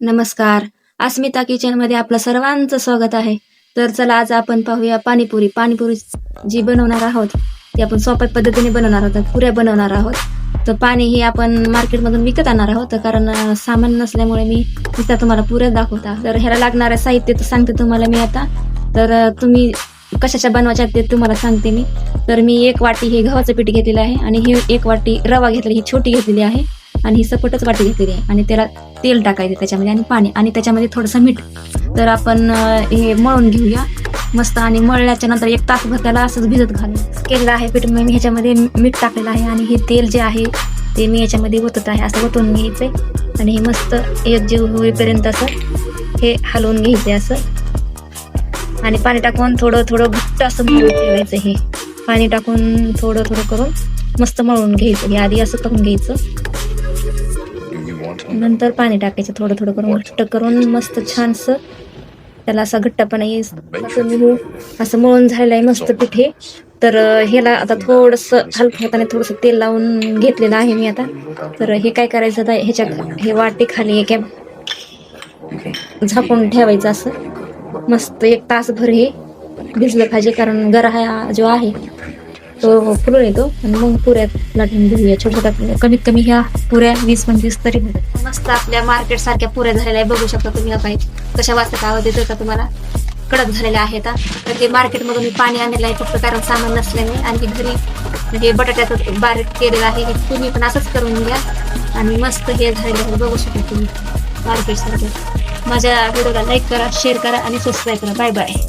नमस्कार. अस्मिता किचनमध्ये आपलं सर्वांचं स्वागत आहे. तर चला आज आपण पाहूया पाणीपुरी. पाणीपुरी जी बनवणार आहोत ती आपण सोप्या पद्धतीने बनवणार आहोत पुऱ्या बनवणार आहोत. तर पाणी हे आपण मार्केटमधून विकत आणणार आहोत कारण सामान नसल्यामुळे मी तिथं तुम्हाला पुऱ्या दाखवता. तर ह्याला लागणारं साहित्य तर सांगते तुम्हाला मी आता. तर तुम्ही कशाच्या बनवायच्या ते तुम्हाला सांगते मी. तर मी एक वाटी हे गव्हाचं पीठ घेतलेलं आहे आणि ही एक वाटी रवा घेतलेली ही छोटी घेतलेली आहे. आणि ही सपटच वाटी घेतलेली आहे आणि त्याला तेल टाकायचे त्याच्यामध्ये आणि पाणी. आणि त्याच्यामध्ये थोडंसं मीठ. तर आपण हे मळून घेऊया. मस्त आणि मळल्याच्या नंतर एक तासभर त्याला असंच भिजत घालून. केलेलं आहे पीठ. मी ह्याच्यामध्ये मीठ टाकलेलं आहे आणि हे तेल जे आहे ते मी याच्यामध्ये ओतत आहे. असं ओतून घ्यायचंय. आणि हे मस्त एक जीव होईपर्यंत असं हे हलवून घ्यायचंय असं. आणि पाणी टाकून थोडं थोडं घट्ट असं मळून ठेवायचं हे. पाणी टाकून थोडं थोडं करून मस्त मळून घ्यायचं. हे आधी असं करून घ्यायचं. नंतर पाणी टाकायचं थोडं थोडं करून घट्ट करून मस्त छानसं त्याला असा घट्टपणा येईल. असं असं मळून झालेलं आहे मस्त पिठे. तर ह्याला आता थोडंसं हलकं हाताने थोडंसं तेल लावून घेतलेलं आहे मी आता. तर हे काय करायचं आता ह्याच्या हे वाटेखाली एका झाकून ठेवायचं असं. मस्त एक तासभर हे भिजलं पाहिजे कारण गरा जो आहे तो फुलून येतो आणि मग पुऱ्या लाटून घेऊया छोट्या कमीत कमी ह्या पुऱ्या वीस पंचवीस तरी होतात मस्त आपल्या मार्केट सारख्या पुऱ्या झालेल्या आहे बघू शकता तुम्ही काय कशा वाजता आवाज येतो का तुम्हाला? कडक झालेल्या आहेत तर ते मार्केटमधून मी पाणी आणलेलं आहे फक्त कारण सामान नसल्याने. आणि घरी म्हणजे बटाट्याचं बारीक केलेलं आहे हे तुम्ही पण असंच करून घ्या. आणि मस्त हे झालेलं आहे बघू शकता तुम्ही. मार्केट सारखे. माझ्या व्हिडिओला लाईक करा शेअर करा आणि सबस्क्राईब करा. Bye bye